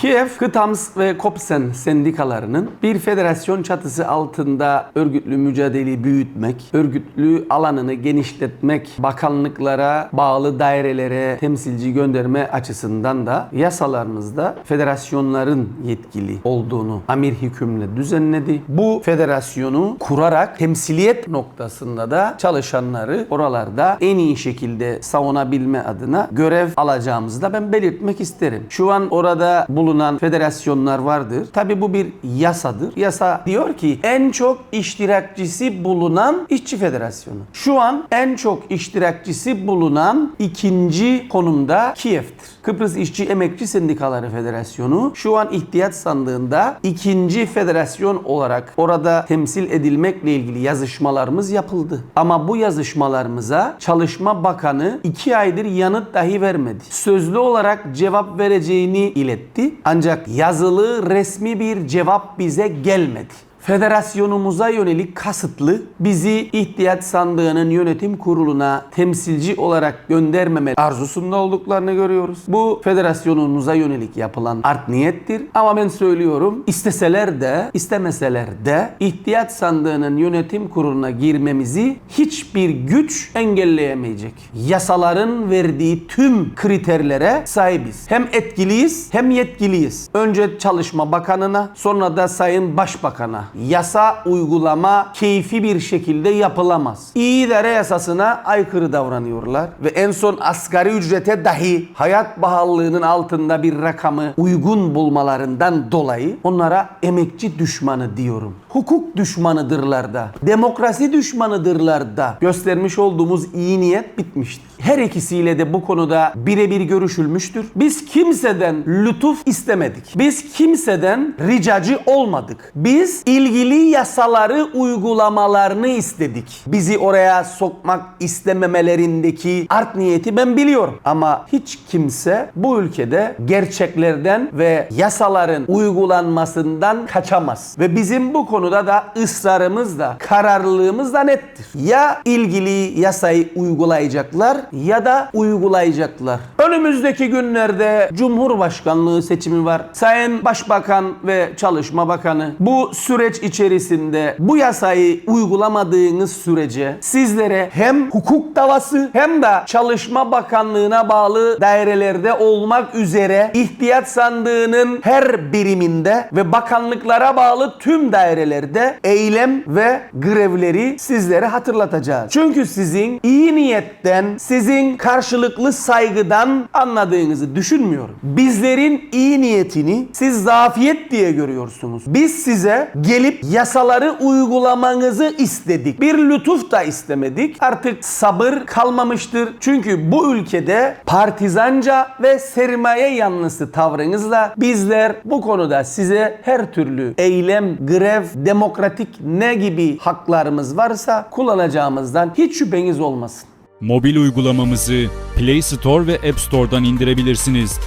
Kiev, Kıtams ve Kopsen sendikalarının bir federasyon çatısı altında örgütlü mücadeleyi büyütmek, örgütlü alanını genişletmek, bakanlıklara, bağlı dairelere temsilci gönderme açısından da yasalarımızda federasyonların yetkili olduğunu amir hükümle düzenledi. Bu federasyonu kurarak temsiliyet noktasında da çalışanları oralarda en iyi şekilde savunabilme adına görev alacağımızı da ben belirtmek isterim. Şu an orada bulunan federasyonlar vardır. Tabi bu bir yasadır. Yasa diyor ki en çok iştirakçisi bulunan işçi federasyonu. Şu an en çok iştirakçisi bulunan ikinci konumda Kiev'tir. Kıbrıs İşçi Emekçi Sendikaları Federasyonu şu an ihtiyaç sandığında ikinci federasyon olarak orada temsil edilmekle ilgili yazışmalarımız yapıldı. Ama bu yazışmalarımıza Çalışma Bakanı iki aydır yanıt dahi vermedi. Sözlü olarak cevap vereceğini iletti. Ancak yazılı resmi bir cevap bize gelmedi federasyonumuza yönelik kasıtlı bizi ihtiyaç sandığının yönetim kuruluna temsilci olarak göndermeme arzusunda olduklarını görüyoruz. Bu federasyonumuza yönelik yapılan art niyettir. Ama ben söylüyorum isteseler de istemeseler de ihtiyaç sandığının yönetim kuruluna girmemizi hiçbir güç engelleyemeyecek. Yasaların verdiği tüm kriterlere sahibiz. Hem etkiliyiz hem yetkiliyiz. Önce Çalışma Bakanı'na sonra da Sayın Başbakan'a yasa uygulama keyfi bir şekilde yapılamaz. İyi idare yasasına aykırı davranıyorlar ve en son asgari ücrete dahi hayat pahalılığının altında bir rakamı uygun bulmalarından dolayı onlara emekçi düşmanı diyorum. Hukuk düşmanıdırlar da, demokrasi düşmanıdırlar da. Göstermiş olduğumuz iyi niyet bitmiştir. Her ikisiyle de bu konuda birebir görüşülmüştür. Biz kimseden lütuf istemedik. Biz kimseden ricacı olmadık. Biz ilgili yasaları uygulamalarını istedik. Bizi oraya sokmak istememelerindeki art niyeti ben biliyorum. Ama hiç kimse bu ülkede gerçeklerden ve yasaların uygulanmasından kaçamaz. Ve bizim bu konuda da ısrarımız da kararlılığımız da nettir. Ya ilgili yasayı uygulayacaklar ya da uygulayacaklar. Önümüzdeki günlerde Cumhurbaşkanlığı seçimi var. Sayın Başbakan ve Çalışma Bakanı bu süreç içerisinde bu yasayı uygulamadığınız sürece sizlere hem hukuk davası hem de Çalışma Bakanlığı'na bağlı dairelerde olmak üzere ihtiyaç sandığının her biriminde ve bakanlıklara bağlı tüm dairelerde eylem ve grevleri sizlere hatırlatacağız. Çünkü sizin iyi niyetten, sizin karşılıklı saygıdan anladığınızı düşünmüyorum. Bizlerin iyi niyetini siz zafiyet diye görüyorsunuz. Biz size gelip yasaları uygulamanızı istedik. Bir lütuf da istemedik. Artık sabır kalmamıştır. Çünkü bu ülkede partizanca ve sermaye yanlısı tavrınızla bizler bu konuda size her türlü eylem, grev, demokratik ne gibi haklarımız varsa kullanacağımızdan hiç şüpheniz olmasın. Mobil uygulamamızı Play Store ve App Store'dan indirebilirsiniz.